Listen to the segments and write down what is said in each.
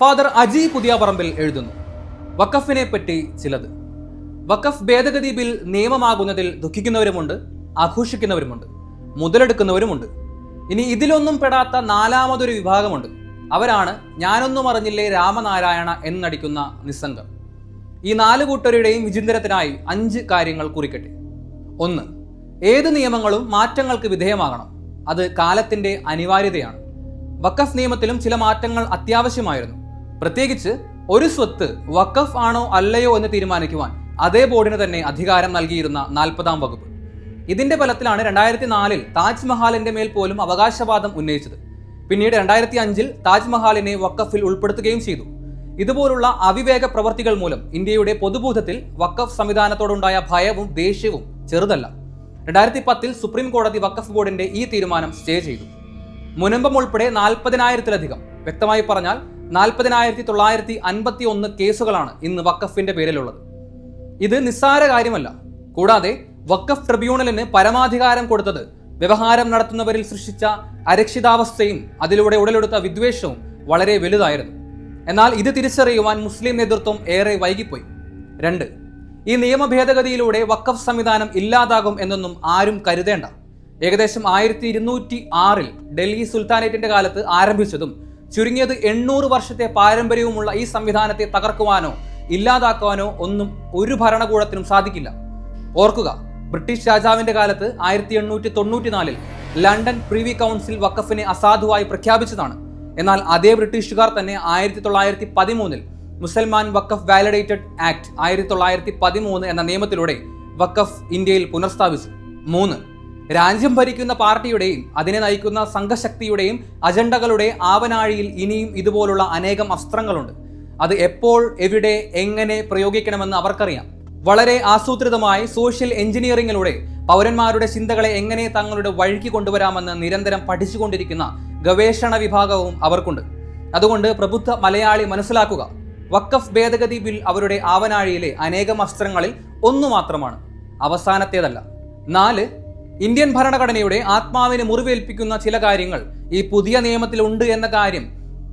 Father Aji പുതിയ പറമ്പിൽ എഴുതുന്നു വഖഫിനെ പറ്റി ചിലത്. വഖഫ് ഭേദഗതി ബിൽ നിയമമാകുന്നതിൽ ദുഃഖിക്കുന്നവരുമുണ്ട് ആഘോഷിക്കുന്നവരുമുണ്ട് മുതലെടുക്കുന്നവരുമുണ്ട്. ഇനി ഇതിലൊന്നും പെടാത്ത നാലാമതൊരു വിഭാഗമുണ്ട്. അവരാണ് ഞാനൊന്നും അറിഞ്ഞില്ലേ രാമനാരായണ എന്നടിക്കുന്ന നിസ്സംഗം. ഈ നാല് കൂട്ടരുടെയും വിചിന്തനത്തിനായി അഞ്ച് കാര്യങ്ങൾ കുറിക്കട്ടെ. ഒന്ന് ഏത് നിയമങ്ങളും മാറ്റങ്ങൾക്ക് വിധേയമാകണം. അത് കാലത്തിന്റെ അനിവാര്യതയാണ്. വക്കഫ് നിയമത്തിലും ചില മാറ്റങ്ങൾ അത്യാവശ്യമായിരുന്നു. പ്രത്യേകിച്ച് ഒരു സ്വത്ത് വഖഫ് ആണോ അല്ലയോ എന്ന് തീരുമാനിക്കുവാൻ അതേ ബോർഡിന് തന്നെ അധികാരം നൽകിയിരുന്ന നാൽപ്പതാം വകുപ്പ്. ഇതിന്റെ ഫലത്തിലാണ് രണ്ടായിരത്തി നാലിൽ താജ്മഹാലിന്റെ മേൽ പോലും അവകാശവാദം ഉന്നയിച്ചത്. പിന്നീട് രണ്ടായിരത്തി അഞ്ചിൽ താജ്മഹാലിനെ വക്കഫിൽ ഉൾപ്പെടുത്തുകയും ചെയ്തു. ഇതുപോലുള്ള അവിവേക പ്രവർത്തികൾ മൂലം ഇന്ത്യയുടെ പൊതുബോധത്തിൽ വക്കഫ് സംവിധാനത്തോടുണ്ടായ ഭയവും ദേഷ്യവും ചെറുതല്ല. രണ്ടായിരത്തി പത്തിൽ സുപ്രീം കോടതി വക്കഫ് ബോർഡിന്റെ ഈ തീരുമാനം സ്റ്റേ ചെയ്തു. മുനമ്പം ഉൾപ്പെടെ നാൽപ്പതിനായിരത്തിലധികം വ്യക്തമായി പറഞ്ഞാൽ നാൽപ്പതിനായിരത്തി തൊള്ളായിരത്തി അൻപത്തി ഒന്ന് കേസുകളാണ് ഇന്ന് വക്കഫിന്റെ പേരിലുള്ളത്. ഇത് നിസ്സാര കാര്യമല്ല. കൂടാതെ വക്കഫ് ട്രിബ്യൂണലിന് പരമാധികാരം കൊടുത്തത് വ്യവഹാരം നടത്തുന്നവരിൽ സൃഷ്ടിച്ച അരക്ഷിതാവസ്ഥയും അതിലൂടെ ഉടലെടുത്ത വിദ്വേഷവും വളരെ വലുതായിരുന്നു. എന്നാൽ ഇത് തിരിച്ചറിയുവാൻ മുസ്ലിം നേതൃത്വം ഏറെ വൈകിപ്പോയി. രണ്ട് ഈ നിയമ ഭേദഗതിയിലൂടെ വക്കഫ് സംവിധാനം ഇല്ലാതാകും എന്നൊന്നും ആരും കരുതേണ്ട. ഏകദേശം ആയിരത്തി ഇരുന്നൂറ്റി ആറിൽ ഡൽഹി സുൽത്താനേറ്റിന്റെ കാലത്ത് ആരംഭിച്ചതും ചുരുങ്ങിയത് എണ്ണൂറ് വർഷത്തെ പാരമ്പര്യവുമുള്ള ഈ സംവിധാനത്തെ തകർക്കുവാനോ ഇല്ലാതാക്കുവാനോ ഒന്നും ഒരു ഭരണകൂടത്തിനും സാധിക്കില്ല. ഓർക്കുക ബ്രിട്ടീഷ് രാജാവിന്റെ കാലത്ത് ആയിരത്തി എണ്ണൂറ്റി തൊണ്ണൂറ്റിനാലിൽ ലണ്ടൻ പ്രിവി കൗൺസിൽ വക്കഫിനെ അസാധുവായി പ്രഖ്യാപിച്ചതാണ്. എന്നാൽ അതേ ബ്രിട്ടീഷുകാർ തന്നെ ആയിരത്തി തൊള്ളായിരത്തി പതിമൂന്നിൽ മുസൽമാൻ വഖഫ് വാലിഡേറ്റഡ് ആക്ട് ആയിരത്തി തൊള്ളായിരത്തി പതിമൂന്ന് എന്ന നിയമത്തിലൂടെ വക്കഫ് ഇന്ത്യയിൽ പുനഃസ്ഥാപിച്ചു. മൂന്ന് രാജ്യം ഭരിക്കുന്ന പാർട്ടിയുടെയും അതിനെ നയിക്കുന്ന സംഘശക്തിയുടെയും അജണ്ടകളുടെ ആവനാഴിയിൽ ഇനിയും ഇതുപോലുള്ള അനേകം അസ്ത്രങ്ങളുണ്ട്. അത് എപ്പോൾ എവിടെ എങ്ങനെ പ്രയോഗിക്കണമെന്ന് അവർക്കറിയാം. വളരെ ആസൂത്രിതമായി സോഷ്യൽ എഞ്ചിനീയറിംഗിലൂടെ പൗരന്മാരുടെ ചിന്തകളെ എങ്ങനെ തങ്ങളുടെ വഴിക്ക് കൊണ്ടുവരാമെന്ന് നിരന്തരം പഠിച്ചുകൊണ്ടിരിക്കുന്ന ഗവേഷണ വിഭാഗവും അവർക്കുണ്ട്. അതുകൊണ്ട് പ്രബുദ്ധ മലയാളി മനസ്സിലാക്കുക വക്കഫ് ഭേദഗതി ബിൽ അവരുടെ ആവനാഴിയിലെ അനേകം അസ്ത്രങ്ങളിൽ ഒന്നു മാത്രമാണ് അവസാനത്തേതല്ല. നാല് ഇന്ത്യൻ ഭരണഘടനയുടെ ആത്മാവിനെ മുറിവേൽപ്പിക്കുന്ന ചില കാര്യങ്ങൾ ഈ പുതിയ നിയമത്തിലുണ്ട് എന്ന കാര്യം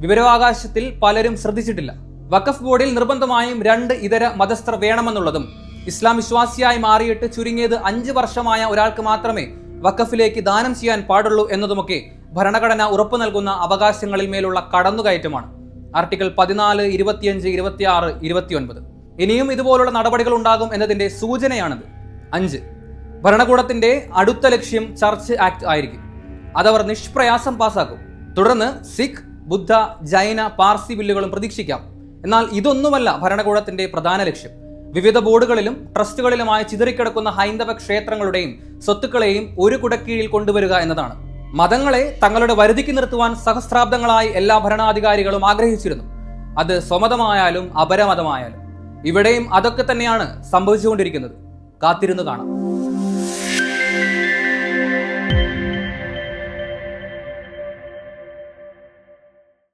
വിവരാവകാശത്തിൽ പലരും ശ്രദ്ധിച്ചിട്ടില്ല. വഖഫ് ബോർഡിൽ നിർബന്ധമായും രണ്ട് ഇതര മതസ്ഥർ വേണമെന്നുള്ളതും ഇസ്ലാം വിശ്വാസിയായി മാറിയിട്ട് ചുരുങ്ങിയത് അഞ്ച് വർഷമായ ഒരാൾക്ക് മാത്രമേ വഖഫിലേക്ക് ദാനം ചെയ്യാൻ പാടുള്ളൂ എന്നതുമൊക്കെ ഭരണഘടന ഉറപ്പു നൽകുന്ന അവകാശങ്ങളിൽ മേലുള്ള കടന്നുകയറ്റമാണ്. ആർട്ടിക്കിൾ പതിനാല് ഇരുപത്തിയഞ്ച് ഇരുപത്തിയാറ് ഇരുപത്തിയൊൻപത്. ഇനിയും ഇതുപോലുള്ള നടപടികൾ ഉണ്ടാകും എന്നതിന്റെ സൂചനയാണിത്. അഞ്ച് ഭരണകൂടത്തിന്റെ അടുത്ത ലക്ഷ്യം ചർച്ച് ആക്ട് ആയിരിക്കും. അതവർ നിഷ്പ്രയാസം പാസാക്കും. തുടർന്ന് സിഖ് ബുദ്ധ ജൈന പാർസി ബില്ലുകളും പ്രതീക്ഷിക്കാം. എന്നാൽ ഇതൊന്നുമല്ല ഭരണകൂടത്തിന്റെ പ്രധാന ലക്ഷ്യം. വിവിധ ബോർഡുകളിലും ട്രസ്റ്റുകളിലുമായി ചിതറിക്കിടക്കുന്ന ഹൈന്ദവ ക്ഷേത്രങ്ങളുടെയും സ്വത്തുക്കളെയും ഒരു കുടക്കീഴിൽ കൊണ്ടുവരിക എന്നതാണ്. മതങ്ങളെ തങ്ങളുടെ വരുതിക്ക് നിർത്തുവാൻ സഹസ്രാബ്ദങ്ങളായി എല്ലാ ഭരണാധികാരികളും ആഗ്രഹിച്ചിരുന്നു. അത് സ്വമതമായാലും അപരമതമായാലും. ഇവിടെയും അതൊക്കെ തന്നെയാണ് സംഭവിച്ചുകൊണ്ടിരിക്കുന്നത്. കാത്തിരുന്നു കാണാം.